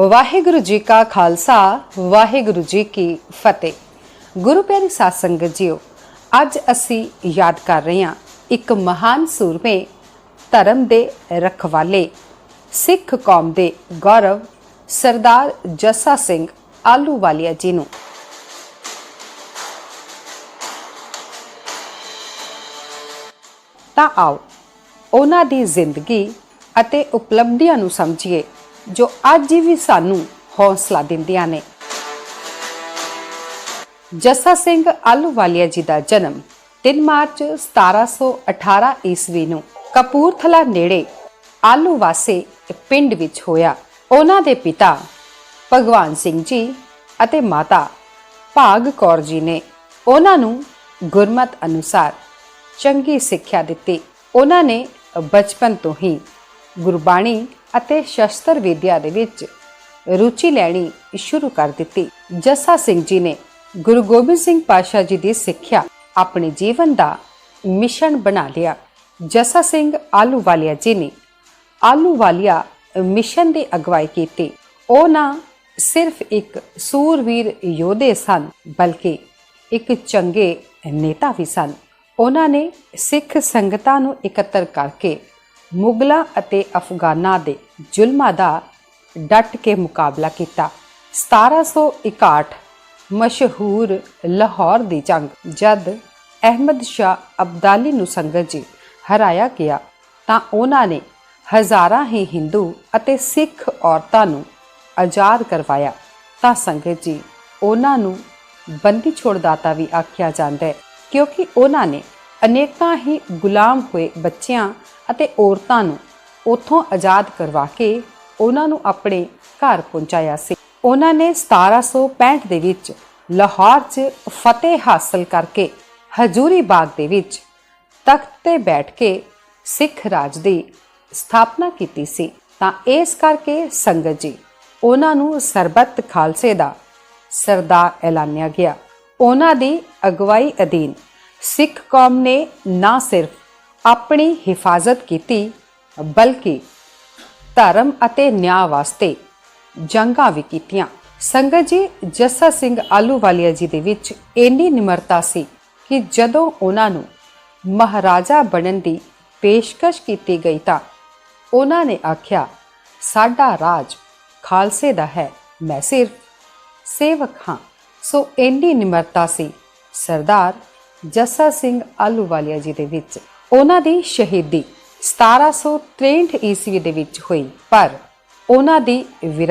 ਵਾਹਿਗੁਰੂ ਜੀ ਕਾ ਖਾਲਸਾ, ਵਾਹਿਗੁਰੂ ਜੀ ਕੀ ਫਤਿਹ। ਗੁਰੂ ਪਿਆਰੀ ਸਾਧ ਸੰਗਤ ਜੀਓ, ਅੱਜ ਅਸੀਂ ਯਾਦ ਕਰ ਰਹੇ ਹਾਂ ਇੱਕ ਮਹਾਨ ਸੂਰਮੇ ਧਰਮ ਦੇ ਰਖਵਾਲੇ, ਸਿੱਖ ਕੌਮ ਦੇ ਗੌਰਵ ਸਰਦਾਰ ਜੱਸਾ ਸਿੰਘ ਆਲੂਵਾਲੀਆ ਜੀ ਨੂੰ। ਤਾਂ ਆਓ, ਉਹਨਾਂ ਦੀ ਜ਼ਿੰਦਗੀ ਅਤੇ ਉਪਲਬਧੀਆਂ ਨੂੰ ਸਮਝੀਏ। ਜੋ ਅੱਜ ਵੀ ਸਾਨੂੰ ਹੌਸਲਾ ਦਿੰਦੀਆਂ ਨੇ। ਜੱਸਾ ਸਿੰਘ ਆਲੂਵਾਲੀਆ ਜੀ ਦਾ ਜਨਮ 3 ਮਾਰਚ 1718 ਈਸਵੀ ਨੂੰ ਕਪੂਰਥਲਾ ਨੇੜੇ ਆਲੂ ਆਲੂਵਾਸੇ ਪਿੰਡ ਵਿੱਚ ਹੋਇਆ। ਉਹਨਾਂ ਦੇ ਪਿਤਾ ਭਗਵਾਨ ਸਿੰਘ ਜੀ ਅਤੇ ਮਾਤਾ ਭਾਗ ਕੌਰ ਜੀ ਨੇ ਉਹਨਾਂ ਨੂੰ ਗੁਰਮਤ ਅਨੁਸਾਰ ਚੰਗੀ ਸਿੱਖਿਆ ਦਿੱਤੀ। ਉਹਨਾਂ ਨੇ ਬਚਪਨ ਤੋਂ ਹੀ ਗੁਰਬਾਣੀ ਅਤੇ ਸ਼ਸਤਰ ਵਿਦਿਆ ਦੇ ਵਿੱਚ ਰੁਚੀ ਲੈਣੀ ਸ਼ੁਰੂ ਕਰ ਦਿੱਤੀ। ਜੱਸਾ ਸਿੰਘ ਜੀ ਨੇ ਗੁਰੂ ਗੋਬਿੰਦ ਸਿੰਘ ਪਾਤਸ਼ਾਹ ਜੀ ਦੀ ਸਿੱਖਿਆ ਆਪਣੇ ਜੀਵਨ ਦਾ ਮਿਸ਼ਨ ਬਣਾ ਲਿਆ। ਜੱਸਾ ਸਿੰਘ ਆਲੂਵਾਲੀਆ ਜੀ ਨੇ ਆਲੂਵਾਲੀਆ ਮਿਸ਼ਨ ਦੀ ਅਗਵਾਈ ਕੀਤੀ। ਉਹ ਨਾ ਸਿਰਫ ਇੱਕ ਸੂਰਵੀਰ ਯੋਧੇ ਸਨ, ਬਲਕਿ ਇੱਕ ਚੰਗੇ ਨੇਤਾ ਵੀ ਸਨ। ਉਹਨਾਂ ਨੇ ਸਿੱਖ ਸੰਗਤਾਂ ਨੂੰ ਇਕੱਤਰ ਕਰਕੇ ਮੁਗਲਾਂ ਅਤੇ ਅਫਗਾਨਾਂ ਦੇ ਜ਼ੁਲਮਾਂ ਦਾ ਡਟ ਕੇ ਮੁਕਾਬਲਾ ਕੀਤਾ। 1761 ਮਸ਼ਹੂਰ ਲਾਹੌਰ ਦੀ ਜੰਗ, ਜਦ ਅਹਿਮਦ ਸ਼ਾਹ ਅਬਦਾਲੀ ਨੂੰ ਸੰਗਤ ਜੀ ਹਰਾਇਆ ਗਿਆ, ਤਾਂ ਉਹਨਾਂ ਨੇ ਹਜ਼ਾਰਾਂ ਹੀ ਹਿੰਦੂ ਅਤੇ ਸਿੱਖ ਔਰਤਾਂ ਨੂੰ ਆਜ਼ਾਦ ਕਰਵਾਇਆ। ਤਾਂ ਸੰਗਤ ਜੀ ਉਹਨਾਂ ਨੂੰ ਬੰਦੀ ਛੋੜਦਾਤਾ ਵੀ ਆਖਿਆ ਜਾਂਦਾ ਹੈ, ਕਿਉਂਕਿ ਉਹਨਾਂ ਨੇ ਅਨੇਕਾਂ ਹੀ ਗੁਲਾਮ ਹੋਏ ਬੱਚਿਆਂ ਅਤੇ ਔਰਤਾਂ ਨੂੰ ਉਥੋਂ ਆਜ਼ਾਦ ਕਰਵਾ ਕੇ ਉਹਨਾਂ ਨੂੰ ਆਪਣੇ ਘਰ ਪਹੁੰਚਾਇਆ ਸੀ। ਉਹਨਾਂ ਨੇ 1765 ਦੇ ਵਿੱਚ ਲਾਹੌਰ 'ਚ ਫਤਿਹ ਹਾਸਲ ਕਰਕੇ ਹਜੂਰੀ ਬਾਗ ਦੇ ਵਿੱਚ ਤਖਤ ਤੇ ਬੈਠ ਕੇ ਸਿੱਖ ਰਾਜ ਦੀ ਸਥਾਪਨਾ ਕੀਤੀ ਸੀ। ਤਾਂ ਇਸ ਕਰਕੇ ਸੰਗਤ ਜੀ, ਉਹਨਾਂ ਨੂੰ ਸਰਬੱਤ ਖਾਲਸੇ ਦਾ ਸਰਦਾਰ ਐਲਾਨਿਆ ਗਿਆ। ਉਹਨਾਂ ਦੀ ਅਗਵਾਈ ਅਧੀਨ ਸਿੱਖ ਕੌਮ ਨੇ ਨਾ ਸਿਰਫ ਆਪਣੀ ਹਿਫਾਜ਼ਤ ਕੀਤੀ, ਬਲਕਿ ਧਰਮ ਅਤੇ ਨਿਆਂ ਵਾਸਤੇ ਜੰਗਾਂ ਵੀ ਕੀਤੀਆਂ। ਸੰਗਤ ਜੀ, ਜੱਸਾ ਸਿੰਘ ਆਲੂਵਾਲੀਆ ਜੀ ਦੇ ਵਿੱਚ ਇੰਨੀ ਨਿਮਰਤਾ ਸੀ ਕਿ ਜਦੋਂ ਉਹਨਾਂ ਨੂੰ ਮਹਾਰਾਜਾ ਬਣਨ ਦੀ ਪੇਸ਼ਕਸ਼ ਕੀਤੀ ਗਈ ਤਾਂ ਉਹਨਾਂ ਨੇ ਆਖਿਆ, ਸਾਡਾ ਰਾਜ ਖਾਲਸੇ ਦਾ ਹੈ, ਮੈਂ ਸਿਰਫ ਸੇਵਕ ਹਾਂ। ਸੋ ਇੰਨੀ ਨਿਮਰਤਾ ਸੀ ਸਰਦਾਰ ਜੱਸਾ ਸਿੰਘ ਆਲੂਵਾਲੀਆ ਜੀ ਦੇ ਵਿੱਚ। ਉਹਨਾਂ ਦੀ ਸ਼ਹੀਦੀ 1763 ਈਸਵੀ ਦੇ ਵਿੱਚ ਹੋਈ ਪਰ ਉਹਨਾਂ ਦੀ ਵਿਰਾ